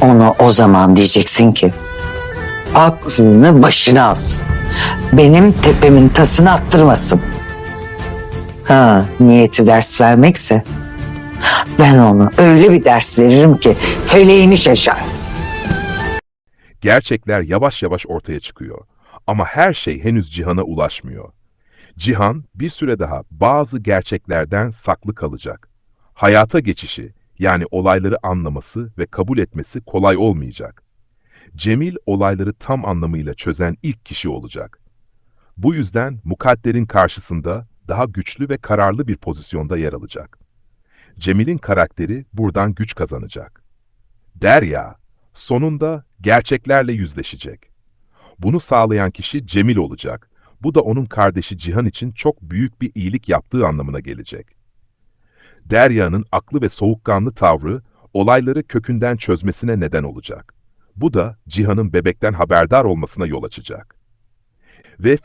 Onu o zaman diyeceksin ki aklını başına alsın. Benim tepemin tasını attırmasın. Ha, niyeti ders vermekse ben onu öyle bir ders veririm ki feleğini şaşar. Gerçekler yavaş yavaş ortaya çıkıyor. Ama her şey henüz Cihan'a ulaşmıyor. Cihan bir süre daha bazı gerçeklerden saklı kalacak. Hayata geçişi, yani olayları anlaması ve kabul etmesi kolay olmayacak. Cemil olayları tam anlamıyla çözen ilk kişi olacak. Bu yüzden mukadderin karşısında daha güçlü ve kararlı bir pozisyonda yer alacak. Cemil'in karakteri buradan güç kazanacak. Derya, sonunda gerçeklerle yüzleşecek. Bunu sağlayan kişi Cemil olacak. Bu da onun kardeşi Cihan için çok büyük bir iyilik yaptığı anlamına gelecek. Derya'nın aklı ve soğukkanlı tavrı olayları kökünden çözmesine neden olacak. Bu da Cihan'ın bebekten haberdar olmasına yol açacak. Ve